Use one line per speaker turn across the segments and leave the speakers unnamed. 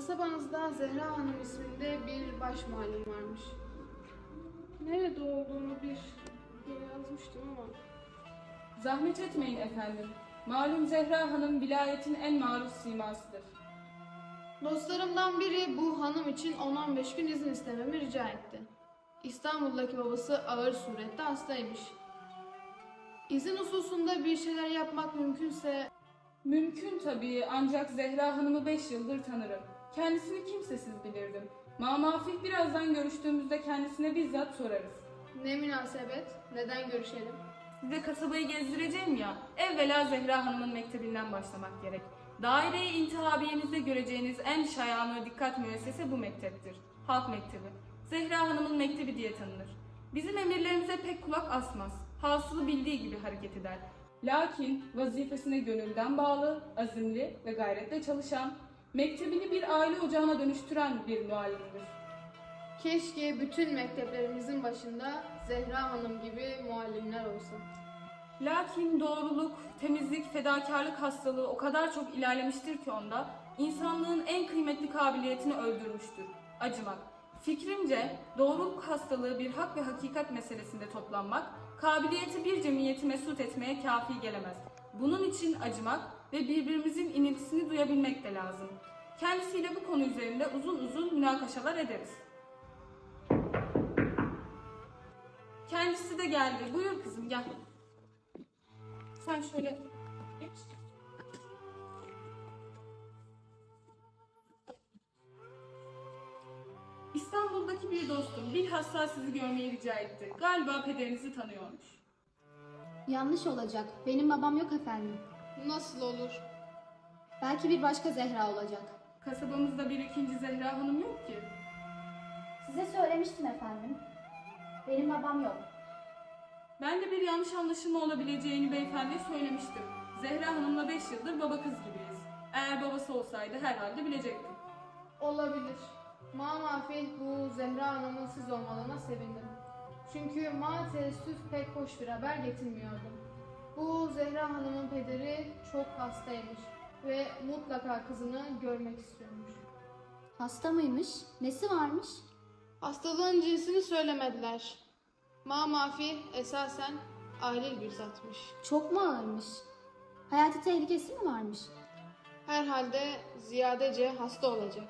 Kasabanızda Zehra Hanım isminde bir baş muallim varmış. Nerede olduğunu bir yere yazmıştım ama
Zahmet etmeyin efendim. Malum Zehra Hanım vilayetin en maruf simasıdır.
Dostlarımdan biri bu hanım için 10-15 gün izin istememi rica etti. İstanbul'daki babası ağır surette hastaymış. İzin hususunda bir şeyler yapmak mümkünse
Mümkün tabii ancak Zehra Hanım'ı 5 yıldır tanırım. Kendisini kimsesiz bilirdim. Mamafih birazdan görüştüğümüzde kendisine bizzat sorarız.
ne münasebet, neden görüşelim?
Size kasabayı gezdireceğim ya, evvela Zehra Hanım'ın mektebinden başlamak gerek. Daire-i intihabiyenizde göreceğiniz en şayanı dikkat müessese bu mekteptir. Halk Mektebi. Zehra Hanım'ın mektebi diye tanınır. Bizim emirlerimize pek kulak asmaz. Hasılı bildiği gibi hareket eder. Lakin vazifesine gönülden bağlı, azimli ve gayretle çalışan, mektebini bir aile ocağına dönüştüren bir muallimdir.
Keşke bütün mekteplerimizin başında Zehra Hanım gibi muallimler olsa.
Lakin doğruluk, temizlik, fedakarlık hastalığı o kadar çok ilerlemiştir ki onda, insanlığın en kıymetli kabiliyetini öldürmüştür. Acımak. Fikrimce doğruluk hastalığı bir hak ve hakikat meselesinde toplanmak, kabiliyeti bir cemiyeti mesut etmeye kafi gelemez. Bunun için acımak ve birbirimizin iniltisini duyabilmek de lazım. Kendisiyle bu konu üzerinde uzun uzun münakaşalar ederiz. Kendisi de geldi. Buyur kızım gel. Sen şöyle. İstanbul'daki bir dostum bilhassa sizi görmeyi rica etti. Galiba pederinizi tanıyormuş.
Yanlış olacak. Benim babam yok efendim.
Nasıl olur?
Belki bir başka Zehra olacak.
Kasabamızda bir ikinci Zehra Hanım yok ki.
Size söylemiştim efendim. Benim babam yok.
Ben de bir yanlış anlaşılma olabileceğini beyefendiye söylemiştim. Zehra Hanım'la 5 yıldır baba kız gibiyiz. Eğer babası olsaydı herhalde bilecektim.
Olabilir. Mamafih bu Zehra Hanım'ın siz olmalarına sevindim. Çünkü ma teessüf pek hoş bir haber getirmiyordu. Bu Zehra Hanım'ın pederi çok hastaymış ve mutlaka kızını görmek istiyormuş.
Hasta mıymış? Nesi varmış?
Hastalığın cinsini söylemediler. Mamafih esasen aile bir zatmış.
Çok mu ağırmış? Hayati tehlikesi mi varmış?
Herhalde ziyadece hasta olacak.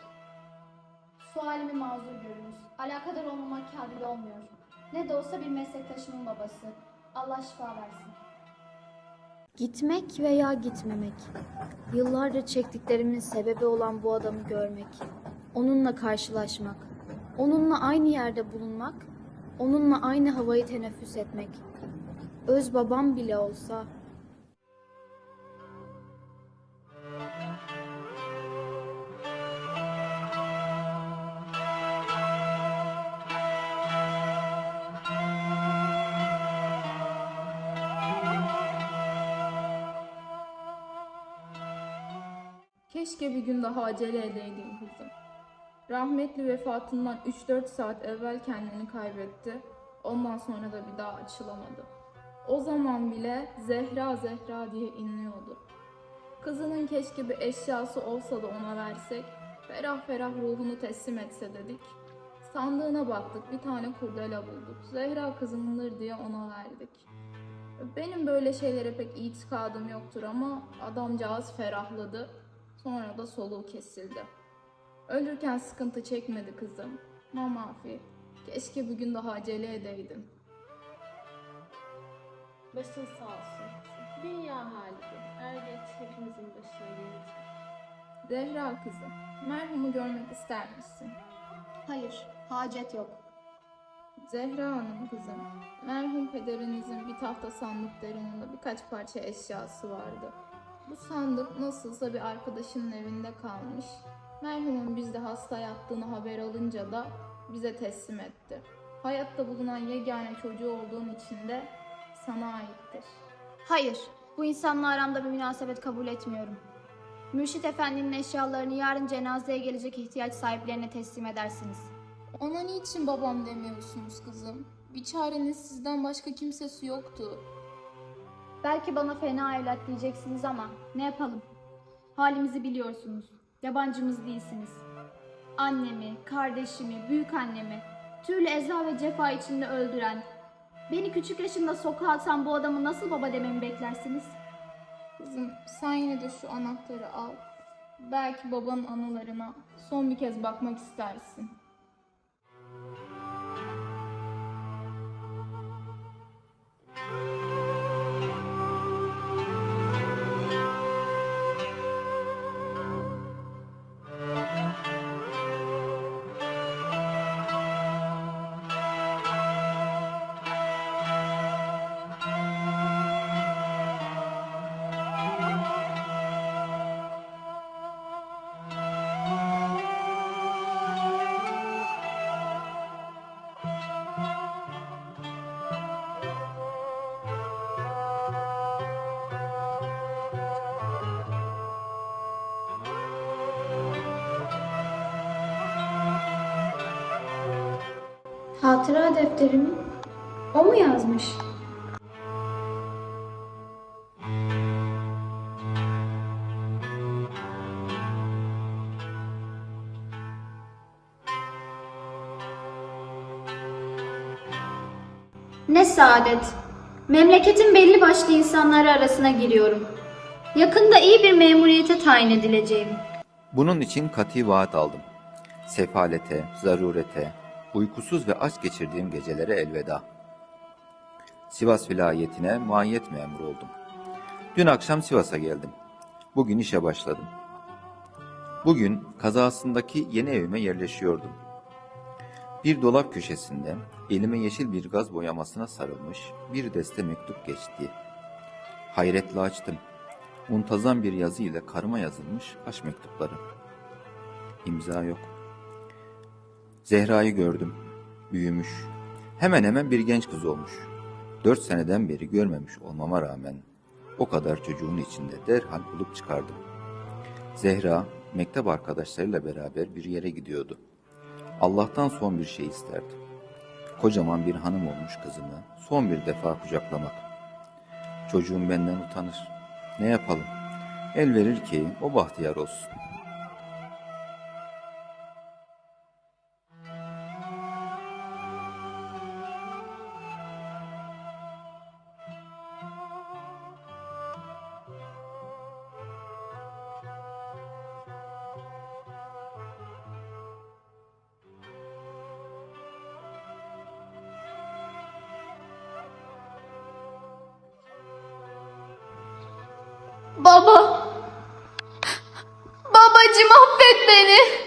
Sualimi mazur görünüz. Alakadar olmamak kabil olmuyor. Ne de olsa bir meslektaşımın babası. Allah şifa versin.
Gitmek veya gitmemek. Yıllarca çektiklerimin sebebi olan bu adamı görmek. Onunla karşılaşmak. Onunla aynı yerde bulunmak. Onunla aynı havayı teneffüs etmek. Öz babam bile olsa
Keşke bir gün daha acele edeydin kızım. Rahmetli vefatından 3-4 saat evvel kendini kaybetti. Ondan sonra da bir daha açılamadı. O zaman bile Zehra Zehra diye inliyordu. Kızının keşke bir eşyası olsa da ona versek, ferah ferah ruhunu teslim etse dedik. Sandığına baktık, bir tane kurdele bulduk. Zehra kızınındır diye ona verdik. Benim böyle şeylere pek itikadım yoktur ama adamcağız ferahladı. Sonra da soluğu kesildi. Ölürken sıkıntı çekmedi kızım. Mamafi, keşke bugün daha acele edeydin.
Başın sağ olsun. Dünya hali bu. Er geç hepimizin başına gelecek.
Zehra kızım, merhumu görmek ister misin?
Hayır, hacet yok.
Zehra Hanım kızım, merhum pederinizin bir tahta sandıklarında birkaç parça eşyası vardı. Bu sandık nasılsa bir arkadaşının evinde kalmış. Merhumun bizde hasta yattığını haber alınca da bize teslim etti. Hayatta bulunan yegane çocuğu olduğun için de sana aittir.
Hayır, bu insanla aramda bir münasebet kabul etmiyorum. Mürşit Efendi'nin eşyalarını yarın cenazeye gelecek ihtiyaç sahiplerine teslim edersiniz.
Ona niçin babam demiyorsunuz kızım? Bir çareniz sizden başka kimsesi yoktu.
Belki bana fena evlat diyeceksiniz ama ne yapalım? Halimizi biliyorsunuz. Yabancımız değilsiniz. annemi, kardeşimi, büyük annemi türlü eza ve cefa içinde öldüren, beni küçük yaşımda sokağa atan bu adamı nasıl baba dememi beklersiniz?
Kızım sen yine de şu anahtarı al. Belki babanın anılarına son bir kez bakmak istersin.
Hatıra defterimi o mu yazmış? Ne saadet. Memleketin belli başlı insanları arasına giriyorum. Yakında iyi bir memuriyete tayin edileceğim.
Bunun için kati vaat aldım. Sefalete, zarurete, uykusuz ve aç geçirdiğim gecelere elveda. Sivas vilayetine muayyet memuru oldum. Dün akşam Sivas'a geldim. Bugün işe başladım. Bugün kazasındaki yeni evime yerleşiyordum. Bir dolap köşesinde elime yeşil bir gaz boyamasına sarılmış bir deste mektup geçti. Hayretle açtım. Muntazam bir yazı ile karıma yazılmış aşk mektupları. İmza yok. Zehra'yı gördüm. Büyümüş. Hemen hemen bir genç kız olmuş. Dört seneden beri görmemiş olmama rağmen o kadar çocuğun içinde derhal bulup çıkardım. Zehra mektep arkadaşlarıyla beraber bir yere gidiyordu. Allah'tan son bir şey isterdi. Kocaman bir hanım olmuş kızımı son bir defa kucaklamak. Çocuğum benden utanır. Ne yapalım? El verir ki o bahtiyar olsun.
Baba! Babacım affet beni!